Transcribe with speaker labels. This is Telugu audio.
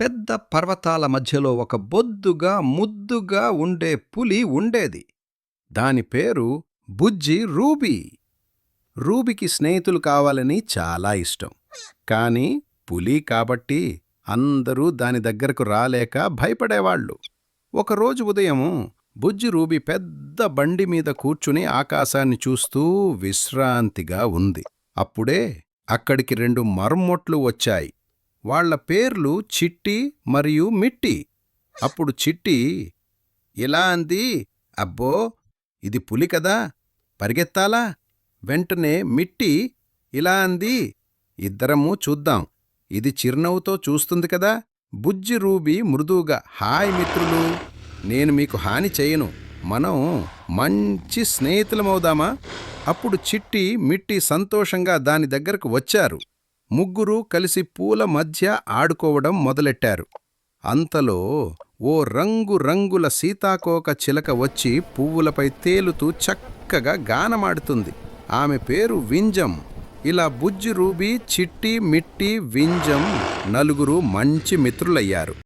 Speaker 1: పెద్ద పర్వతాల మధ్యలో ఒక బొద్దుగా ముద్దుగా ఉండే పులి ఉండేది. దాని పేరు బుజ్జి రూబీ. రూబీకి స్నేహితులు కావాలని చాలా ఇష్టం. కాని పులి కాబట్టి అందరూ దాని దగ్గరకు రాలేక భయపడేవాళ్ళు. ఒకరోజు ఉదయం బుజ్జి రూబీ పెద్ద బండి మీద కూర్చుని ఆకాశాన్ని చూస్తూ విశ్రాంతిగా ఉంది. అప్పుడే అక్కడికి రెండు మర్మొట్లు వచ్చాయి. వాళ్ళ పేర్లు చిట్టి మరియు మిట్టి. అప్పుడు చిట్టి ఇలా అంది? అబ్బో ఇది పులి కదా పరిగెత్తాలా? వెంటనే మిట్టి ఇలా అంది. ఇద్దరము చూద్దాం. ఇది చిరునవ్వుతో చూస్తుంది కదా. బుజ్జి రూబీ మృదువుగా హాయ్ మిత్రులు నేను మీకు హాని చేయను. మనం మంచి స్నేహితులమవుదామా? అప్పుడు చిట్టి మిట్టి సంతోషంగా దాని దగ్గరకు వచ్చారు. ముగ్గురు కలిసి పూల మధ్య ఆడుకోవడం మొదలెట్టారు. అంతలో ఓ రంగు రంగుల సీతాకోక చిలక వచ్చి పువ్వులపై తేలుతూ చక్కగా గానమాడుతుంది. ఆమె పేరు వింజం. ఇలా బుజ్జి రూబీ చిట్టి మిట్టి వింజం నలుగురు మంచి మిత్రులయ్యారు.